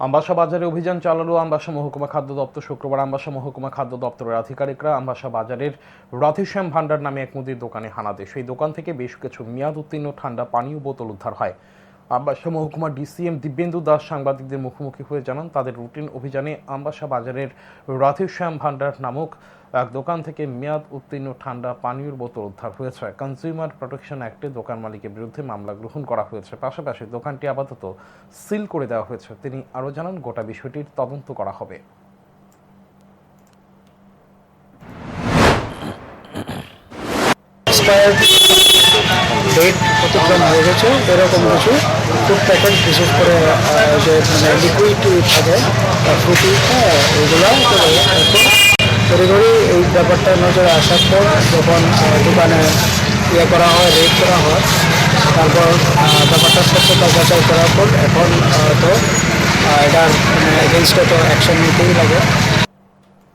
আমবাসা বাজারে অভিযান চালালো আমবাসা মহকুমা খাদ্য দপ্তর শুক্রবার আমবাসা মহকুমা খাদ্য দপ্তরের আধিকারিকরা আমবাসা বাজারের রাধেশ্যাম ভান্ডার নামে এক মুদির দোকানে হানা দেয়। সেই দোকান থেকে বেশ কিছু মেয়াদ উত্তীর্ণ ঠান্ডা পানীয় বোতল উদ্ধার হয়। আমবাসা মহকুমার ডিসিএম দিব্যেন্দু দাস সাংবাদিকদের মুখোমুখি হয়ে জানান, তাদের রুটিন অভিযানে আমবাসা বাজারের রাধেশ্যাম ভান্ডার নামক এক দোকান থেকে মেয়াদ উত্তীর্ণ ঠান্ডা পানীয় বোতল উদ্ধার হয়েছে। কনজিউমার প্রোটেকশন অ্যাক্টে দোকান মালিকের বিরুদ্ধে মামলা গ্রহণ করা হয়েছে। পাশাপাশি দোকানটি আপাতত সিল করে দেওয়া হয়েছে। তিনি আরও জানান, গোটা বিষয়টির তদন্ত করা হবে। ডেট অতিক্রম হয়ে গেছে এরকম কিছু। ফুড প্যাকেট বিশেষ করে যে মানে লিকুইড থাকে ফ্রুটি ওইগুলো তড়িঘড়ি এই ব্যাপারটা নজরে আসার পর যখন দোকানে ইয়ে করা হয় রেড করা হয়, তারপর ব্যাপারটা সত্যতা যাচাই করার পর এখন তো এটার মানে এগেনস্টে তো অ্যাকশন নিতেই লাগে